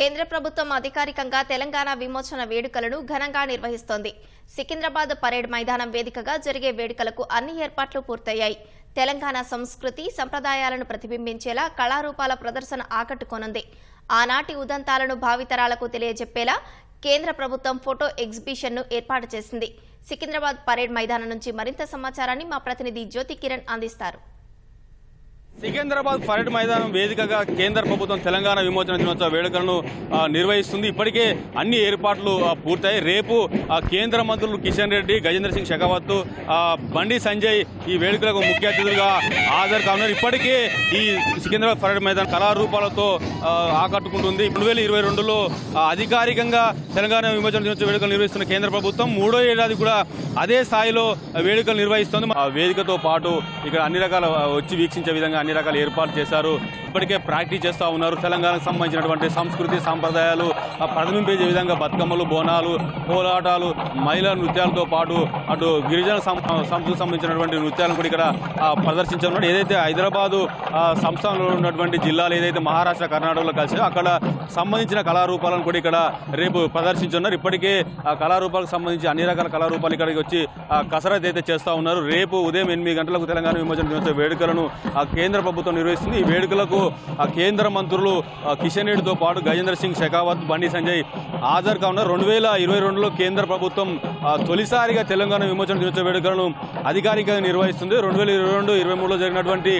కేంద్ర ప్రభుత్వం అధికారికంగా తెలంగాణ విమోచన వేడుకలను ఘనంగా నిర్వహిస్తోంది. సికింద్రాబాద్ పరేడ్ మైదానం వేదికగా జరిగే వేడుకలకు అన్ని ఏర్పాట్లు పూర్తయ్యాయి. తెలంగాణ సంస్కృతి సంప్రదాయాలను ప్రతిబింబించేలా కళారూపాల ప్రదర్శన ఆకట్టుకోనుంది. ఆనాటి ఉదంతాలను భావితరాలకు తెలియజెప్పేలా కేంద్ర ప్రభుత్వం ఫోటో ఎగ్జిబిషన్ను ఏర్పాటు చేసింది. సికింద్రాబాద్ పరేడ్ మైదానం నుంచి మరింత సమాచారాన్ని మా ప్రతినిధి జ్యోతి కిరణ్ అందిస్తారు. సికింద్రాబాద్ పరేడ్ మైదానం వేదికగా కేంద్ర ప్రభుత్వం తెలంగాణ విమోచన దినోత్సవ వేడుకలను నిర్వహిస్తుంది. ఇప్పటికే అన్ని ఏర్పాట్లు పూర్తయి. రేపు ఆ, కేంద్ర మంత్రులు కిషన్ రెడ్డి గజేంద్ర సింగ్ షెకావత్ బండి సంజయ్ ఈ వేడుకలకు ముఖ్య అతిథులుగా హాజరు కానున్నారు. ఇప్పటికే ఈ సికింద్రాబాద్ పరేడ్ మైదానం కళారూపాలతో ఆకట్టుకుంటుంది. రెండు వేల ఇరవై రెండులో అధికారికంగా తెలంగాణ విమోచన దినోత్సవ వేడుకలు నిర్వహిస్తున్న కేంద్ర ప్రభుత్వం మూడో ఏడాది కూడా అదే స్థాయిలో వేడుకలు నిర్వహిస్తోంది. ఆ వేదికతో పాటు ఇక్కడ అన్ని రకాల వచ్చి వీక్షించే విధంగా అన్ని రకాల ఏర్పాట్లు చేశారు. ఇప్పటికే ప్రాక్టీస్ చేస్తూ ఉన్నారు. తెలంగాణకు సంబంధించినటువంటి సంస్కృతి సాంప్రదాయాలు ఆ, ప్రతిబింబించే విధంగా బతుకమ్మలు బోనాలు కోలాటాలు మహిళా నృత్యాలతో పాటు అటు గిరిజన సంస్కృతికి సంబంధించినటువంటి నృత్యాలను కూడా ఇక్కడ ఆ, ఏదైతే హైదరాబాదు ఆ, సంస్థానంలో ఉన్నటువంటి జిల్లాలు ఏదైతే మహారాష్ట్ర కర్ణాటకలో కలిసి అక్కడ సంబంధించిన కళారూపాలను కూడా ఇక్కడ రేపు ప్రదర్శించున్నారు ఇప్పటికే ఆ కళారూపాలకు సంబంధించి అన్ని రకాల కళారూపాలు ఇక్కడికి వచ్చి ఆ, అయితే చేస్తూ ఉన్నారు. రేపు ఉదయం ఎనిమిది గంటలకు తెలంగాణ విమోచన దినోత్సవ వేడుకలను కేంద్ర కేంద్ర ప్రభుత్వం నిర్వహిస్తుంది. ఈ వేడుకలకు కేంద్ర మంత్రులు కిషన్ రెడ్డితో పాటు గజేంద్ర సింగ్ షెకావత్ బండి సంజయ్ హాజరుగా ఉన్నారు. రెండు వేల ఇరవై రెండులో కేంద్ర ప్రభుత్వం తొలిసారిగా తెలంగాణ విమోచన దినోత్సవ వేడుకలను అధికారికంగా నిర్వహిస్తుంది. రెండు వేల ఇరవై రెండు ఇరవై మూడులో జరిగినటువంటి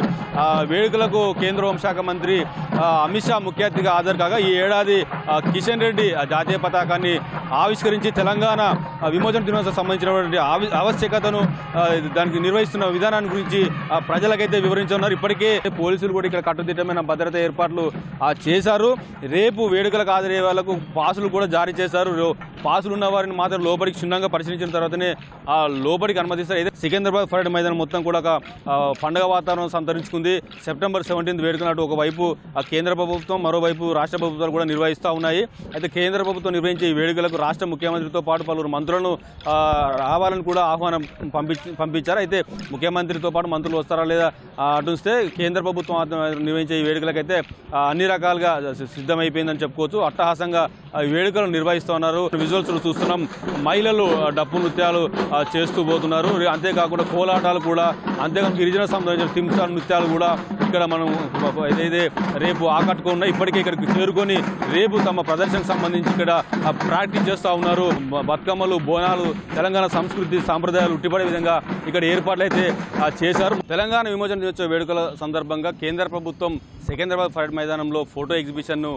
వేడుకలకు కేంద్ర హోంశాఖ మంత్రి అమిత్ షా ముఖ్య అతిథిగా హాజరు కాగా ఈ ఏడాది కిషన్ రెడ్డి జాతీయ పతాకాన్ని ఆవిష్కరించి తెలంగాణ విమోచన దినోత్సవం సంబంధించినటువంటి ఆవశ్యకతను దానికి నిర్వహిస్తున్న విధానాన్ని గురించి ప్రజలకైతే వివరించున్నారు ఇప్పటికీ పోలీసులు కూడా ఇక్కడ కట్టుదిట్టమైన భద్రత ఏర్పాట్లు చేశారు. రేపు వేడుకలకు హాజరయ్యే వాళ్ళకు పాసులు కూడా జారీ చేశారు. పాసులు ఉన్న వారిని మాత్రం లోపలికి క్షుణ్ణంగా పరిశీలించిన తర్వాతనే ఆ లోపలికి అనుమతిస్తారు. అయితే సికింద్రాబాద్ పరేడ్ మైదానం మొత్తం కూడా ఒక పండగ వాతావరణం సంతరించుకుంది. సెప్టెంబర్ సెవెంటీన్త్ వేడుకనాటు ఒకవైపు ఆ కేంద్ర ప్రభుత్వం మరోవైపు రాష్ట్ర ప్రభుత్వాలు కూడా నిర్వహిస్తూ ఉన్నాయి. అయితే కేంద్ర ప్రభుత్వం నిర్వహించే ఈ వేడుకలకు రాష్ట్ర ముఖ్యమంత్రితో పాటు పలువురు మంత్రులను రావాలని కూడా ఆహ్వానం పంపించి పంపించారు. అయితే ముఖ్యమంత్రితో పాటు మంత్రులు వస్తారా లేదా ఆ, కేంద్ర ప్రభుత్వం నిర్వహించే ఈ వేడుకలకైతే అన్ని రకాలుగా సిద్ధమైపోయిందని చెప్పుకోవచ్చు. అట్టహాసంగా ఈ వేడుకలు నిర్వహిస్తూ ఉన్నారు. విజువల్స్ చూస్తున్నాం. మహిళలు డప్పు నృత్యాలు చేస్తూ పోతున్నారు. అంతేకాకుండా కోలాటాలు కూడా అంతేకాకుండా గిరిజన సంబంధించిన తింసా నృత్యాలు కూడా ఇక్కడ మనం ఏదైతే రేపు ఆకట్టుకున్నా ఇప్పటికే ఇక్కడికి చేరుకొని రేపు తమ ప్రదర్శనకు సంబంధించి ఇక్కడ ప్రాక్టీస్ చేస్తూ ఉన్నారు. బతుకమ్మలు బోనాలు తెలంగాణ సంస్కృతి సాంప్రదాయాలు ఉట్టిపడే విధంగా ఇక్కడ ఏర్పాట్లు అయితే చేశారు. తెలంగాణ విమోచన దినోత్సవ వేడుకల సందర్భంగా కేంద్ర ప్రభుత్వం సికింద్రాబాద్ పరేడ్ మైదానంలో ఫోటో ఎగ్జిబిషన్ను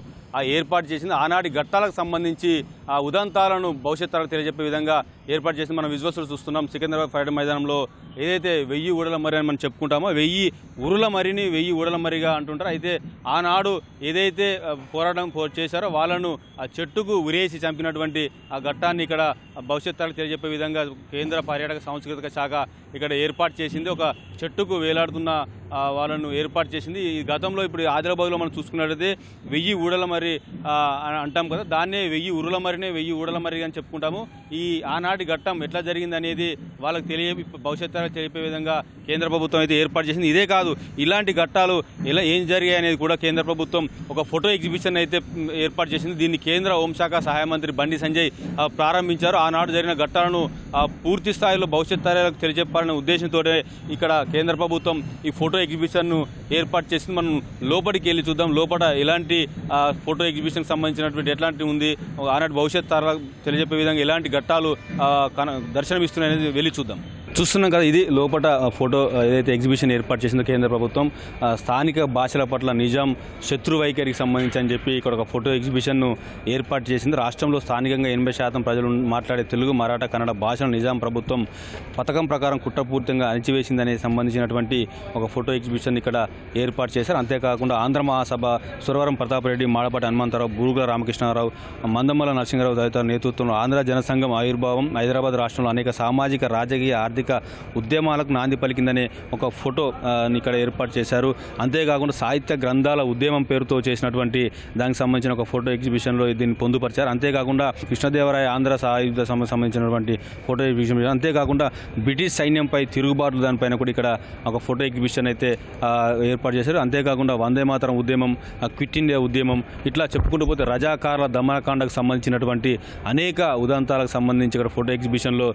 ఏర్పాటు చేసింది. ఆనాటి ఘట్టాలకు సంబంధించి ఆ ఉదంతాలను భవిష్యత్ తరాలకు తెలియజెప్పే విధంగా ఏర్పాటు చేసి మనం విజువల్స్ చూస్తున్నాం. సికింద్రాబాద్ ఫైడ్ మైదానంలో ఏదైతే వెయ్యి ఊడల మరి అని మనం చెప్పుకుంటామో వెయ్యి ఉరుల మరిని వెయ్యి ఊడల మరిగా అంటుంటారు. అయితే ఆనాడు ఏదైతే పోరాటం చేశారో వాళ్ళను ఆ చెట్టుకు ఉరేసి చంపినటువంటి ఆ ఘట్టాన్ని ఇక్కడ భవిష్యత్ తరాలకు తెలియజెప్పే విధంగా కేంద్ర పర్యాటక సాంస్కృతిక శాఖ ఇక్కడ ఏర్పాటు చేసింది. ఒక చెట్టుకు వేలాడుతున్న వాళ్ళను ఏర్పాటు చేసింది. ఈ గతంలో ఇప్పుడు ఆదిలాబాద్లో మనం చూసుకున్నట్లయితే వెయ్యి ఊడల మరి ఆ, అంటాం కదా దాన్నే వెయ్యి ఉరుల మరినే వెయ్యి ఊడల మరి అని చెప్పుకుంటాము. ఈ ఆనాటి ఘట్టం ఎట్లా జరిగింది అనేది వాళ్ళకి తెలియ భవిష్యత్తు తెలిపే విధంగా కేంద్ర ప్రభుత్వం అయితే ఏర్పాటు చేసింది. ఇదే కాదు ఇలాంటి ఘట్టాలు ఇలా ఏం జరిగాయి అనేది కూడా కేంద్ర ప్రభుత్వం ఒక ఫోటో ఎగ్జిబిషన్ అయితే ఏర్పాటు చేసింది. దీన్ని కేంద్ర హోంశాఖ సహాయ మంత్రి బండి సంజయ్ ప్రారంభించారు. ఆనాడు జరిగిన ఘట్టాలను పూర్తి స్థాయిలో భవిష్యత్ తరాలకు తెలియజెప్పాలనే ఉద్దేశంతో ఇక్కడ కేంద్ర ప్రభుత్వం ఈ ఫోటో ఎగ్జిబిషన్ను ఏర్పాటు చేసింది. మనం లోపలికి వెళ్ళి చూద్దాం. లోపల ఎలాంటి ఫోటో ఎగ్జిబిషన్కి సంబంధించినటువంటి ఎట్లాంటి ఉంది? ఆనాటి భవిష్యత్ తరాలకు తెలియజెప్పే విధంగా ఎలాంటి ఘట్టాలు ఆ, కన- దర్శనమిస్తున్నాయనేది వెళ్ళి చూద్దాం. చూస్తున్నాం కదా ఇది లోపల ఫోటో ఏదైతే ఎగ్జిబిషన్ ఏర్పాటు చేసిందో కేంద్ర ప్రభుత్వం స్థానిక భాషల పట్ల నిజాం శత్రు వైఖరికి సంబంధించి అని చెప్పి ఇక్కడ ఒక ఫోటో ఎగ్జిబిషన్ను ఏర్పాటు చేసింది. రాష్ట్రంలో స్థానికంగా ఎనభై శాతం ప్రజలు మాట్లాడే తెలుగు మరాఠా కన్నడ భాషను నిజాం ప్రభుత్వం పథకం ప్రకారం కుట్రపూర్తంగా అణిచివేసిందనే సంబంధించినటువంటి ఒక ఫోటో ఎగ్జిబిషన్ ఇక్కడ ఏర్పాటు చేశారు. అంతేకాకుండా ఆంధ్ర మహాసభ సురవరం ప్రతాపరెడ్డి మాడపాటి హనుమంతరావు బూరుగుల రామకృష్ణారావు మందమ్మల నరసింహరావు తదితర నేతృత్వంలో ఆంధ్ర జనసంఘం ఆవిర్భావం హైదరాబాద్ రాష్ట్రంలో అనేక సామాజిక రాజకీయ ఆర్థిక సాంస్కృతిక ఉద్యమాలకు నాంది పలికిందనే ఒక ఫోటో ఇక్కడ ఏర్పాటు చేశారు. అంతేకాకుండా సాహిత్య గ్రంథాల ఉద్యమం పేరుతో చేసినటువంటి దానికి సంబంధించిన ఒక ఫోటో ఎగ్జిబిషన్లో దీన్ని పొందుపరిచారు. అంతేకాకుండా కృష్ణదేవరాయ ఆంధ్ర సాయుధ సంబంధించినటువంటి ఫోటో ఎగ్జిబిషన్ అంతేకాకుండా బ్రిటిష్ సైన్యంపై తిరుగుబాట్లు దానిపైన కూడా ఇక్కడ ఒక ఫోటో ఎగ్జిబిషన్ అయితే ఏర్పాటు చేశారు. అంతేకాకుండా వందే మాతరం ఉద్యమం క్విట్ ఇండియా ఉద్యమం ఇట్లా చెప్పుకుంటూ పోతే రజాకారుల దమనకాండకు సంబంధించినటువంటి అనేక ఉదంతాలకు సంబంధించి ఇక్కడ ఫోటో ఎగ్జిబిషన్లో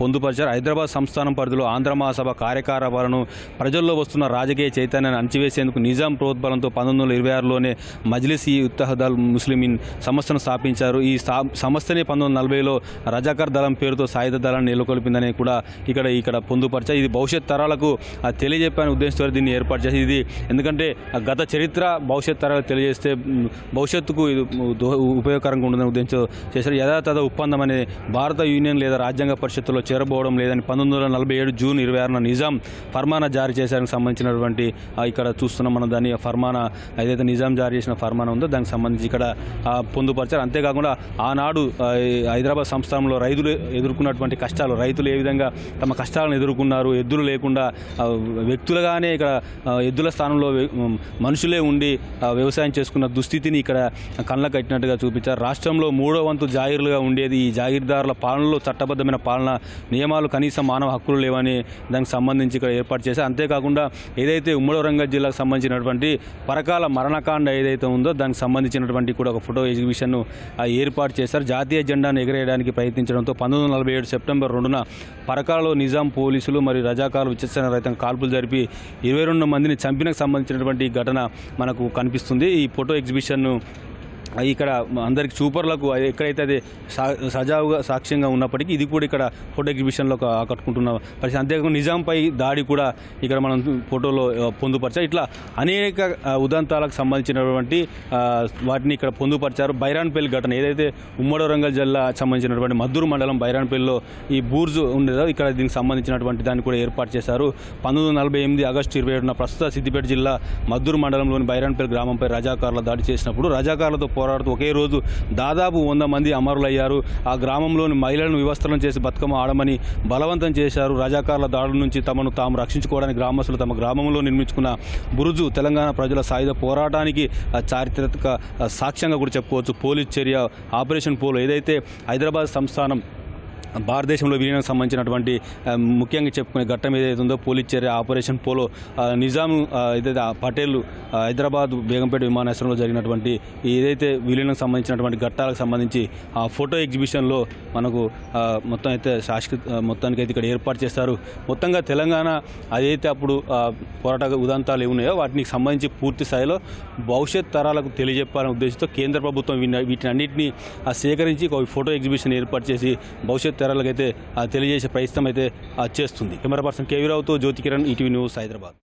పొందుపరిచారు. హైదరాబాద్ సంస్థానం పరిధిలో ఆంధ్ర మహాసభ కార్యకలాపాలను ప్రజల్లో వస్తున్న రాజకీయ చైతన్యాన్ని అణచివేసేందుకు నిజాం ప్రోద్బలంతో పంతొమ్మిది వందల ఇరవై ఆరులోనే మజ్లిస్ ఈ ఉత్తహదల్ ముస్లిమీన్ సంస్థను స్థాపించారు. ఈ స్థా సంస్థనే పంతొమ్మిది వందల నలభైలో రజాకర్ దళం పేరుతో సాయుధ దళాన్ని నెలకొల్పిందని కూడా ఇక్కడ ఇక్కడ పొందుపరిచారు. ఇది భవిష్యత్ తరాలకు ఆ, తెలియజెప్పని ఉద్దేశంతో దీన్ని ఏర్పాటు చేసి ఇది ఎందుకంటే గత చరిత్ర భవిష్యత్ తరాలకు తెలియజేస్తే భవిష్యత్తుకు ఇది దో- ఉపయోగకరంగా ఉంటుందని ఉద్దేశంతో చేశారు. యథాతథ ఒప్పందం అనే భారత యూనియన్ లేదా రాజ్యాంగ పరిషత్తులో చేరబోవడం లేదని పంతొమ్మిది వందల నలభై ఏడు జూన్ ఇరవై ఆరున నిజాం ఫర్మానా జారీ చేశానికి సంబంధించినటువంటి ఇక్కడ చూస్తున్నాం మనం దాని ఫర్మానా ఏదైతే నిజాం జారీ చేసిన ఫర్మానా ఉందో దానికి సంబంధించి ఇక్కడ పొందుపరిచారు. అంతేకాకుండా ఆనాడు హైదరాబాద్ సంస్థానంలో రైతులు ఎదుర్కొన్నటువంటి కష్టాలు రైతులు ఏ విధంగా తమ కష్టాలను ఎదుర్కొన్నారు ఎద్దులు లేకుండా వ్యక్తులుగానే ఇక్కడ ఎద్దుల స్థానంలో మనుషులే ఉండి వ్యవసాయం చేసుకున్న దుస్థితిని ఇక్కడ కళ్ళ కట్టినట్టుగా చూపించారు. రాష్ట్రంలో మూడో వంతు జాగీర్లుగా ఉండేది ఈ జాగీర్దారుల పాలనలో చట్టబద్ధమైన పాలన నియమాలు కనీసం మానవ హక్కులు లేవని దానికి సంబంధించి ఇక్కడ ఏర్పాటు చేశారు. అంతేకాకుండా ఏదైతే ఉమ్మడి వరంగల్ జిల్లాకు సంబంధించినటువంటి పరకాల మరణకాండ ఏదైతే ఉందో దానికి సంబంధించినటువంటి కూడా ఒక ఫోటో ఎగ్జిబిషన్ను ఆ, ఏర్పాటు చేశారు. జాతీయ జెండాను ఎగరేయడానికి ప్రయత్నించడంతో పంతొమ్మిది వందల నలభై ఏడు సెప్టెంబర్ రెండున పరకాలలో నిజాం పోలీసులు మరియు రజాకారులు విచక్షణ రహితంగా కాల్పులు జరిపి ఇరవై రెండు మందిని చంపినకు సంబంధించినటువంటి ఘటన మనకు కనిపిస్తుంది. ఈ ఫోటో ఎగ్జిబిషన్ను ఇక్కడ అందరికి చూపర్లకు ఎక్కడైతే అది సా- సజావుగా సాక్ష్యంగా ఉన్నప్పటికీ ఇది కూడా ఇక్కడ ఫోటో ఎగ్జిబిషన్లో ఆకట్టుకుంటున్న పరిస్థితి. అంతేకాకుండా నిజాంపై దాడి కూడా ఇక్కడ మనం ఫోటోలో ఆ, పొందుపరిచారు ఇట్లా అనేక ఉదంతాలకు సంబంధించినటువంటి వాటిని ఇక్కడ పొందుపరిచారు. బైరాన్పల్లి ఘటన ఏదైతే ఉమ్మడి వరంగల్ జిల్లా సంబంధించినటువంటి మద్దూరు మండలం బైరాన్పల్లిలో ఈ బూర్జు ఉండేదో ఇక్కడ దీనికి సంబంధించినటువంటి దాన్ని కూడా ఏర్పాటు చేశారు. పంతొమ్మిది నలభై ఎనిమిది ఆగస్టు ఇరవై ఏడున ప్రస్తుత సిద్దిపేట జిల్లా మద్దూరు మండలంలోని బైరాన్పల్లి గ్రామంపై రజాకారుల దాడి చేసినప్పుడు రజాకారులతో పోరాడుతూ ఒకే రోజు దాదాపు వంద మంది అమరులయ్యారు. ఆ గ్రామంలోని మహిళలను వివస్త్రం చేసి బతుకమ్మ ఆడమని బలవంతం చేశారు. రజాకారుల దాడుల నుంచి తమను తాము రక్షించుకోవడానికి గ్రామస్తులు తమ గ్రామంలో నిర్మించుకున్న బురుజు తెలంగాణ ప్రజల సాయుధ పోరాటానికి చారిత్రక సాక్ష్యంగా కూడా చెప్పుకోవచ్చు. పోలీస్ చర్య ఆపరేషన్ పోలో ఏదైతే హైదరాబాద్ సంస్థానం భారతదేశంలో విలీనం సంబంధించినటువంటి ముఖ్యంగా చెప్పుకునే ఘట్టం ఏదైతే ఉందో పోలీస్ చర్య ఆపరేషన్ పోలో నిజాం ఏదైతే పటేల్ హైదరాబాద్ బేగంపేట విమానాశ్రయంలో జరిగినటువంటి ఏదైతే విలీనం సంబంధించినటువంటి ఘట్టాలకు సంబంధించి ఆ ఫోటో ఎగ్జిబిషన్లో మనకు మొత్తం అయితే శాశ్వత మొత్తానికి అయితే ఇక్కడ ఏర్పాటు చేస్తారు. మొత్తంగా తెలంగాణ అదైతే అప్పుడు పోరాట ఉదంతాలు ఏమున్నాయో వాటికి సంబంధించి పూర్తి స్థాయిలో భవిష్యత్ తరాలకు తెలియజెప్పాలనే ఉద్దేశంతో కేంద్ర ప్రభుత్వం వీటిని అన్నింటినీ ఆ, సేకరించి ఒక ఫోటో ఎగ్జిబిషన్ ఏర్పాటు చేసి భవిష్యత్ తరాలకైతే తెలియజేసే ప్రయత్నం అయితే చేస్తుంది. కెమెరా పర్సన్ కేవీరావుతో జ్యోతి కిరణ్ ఈటీవీ న్యూస్ హైదరాబాద్.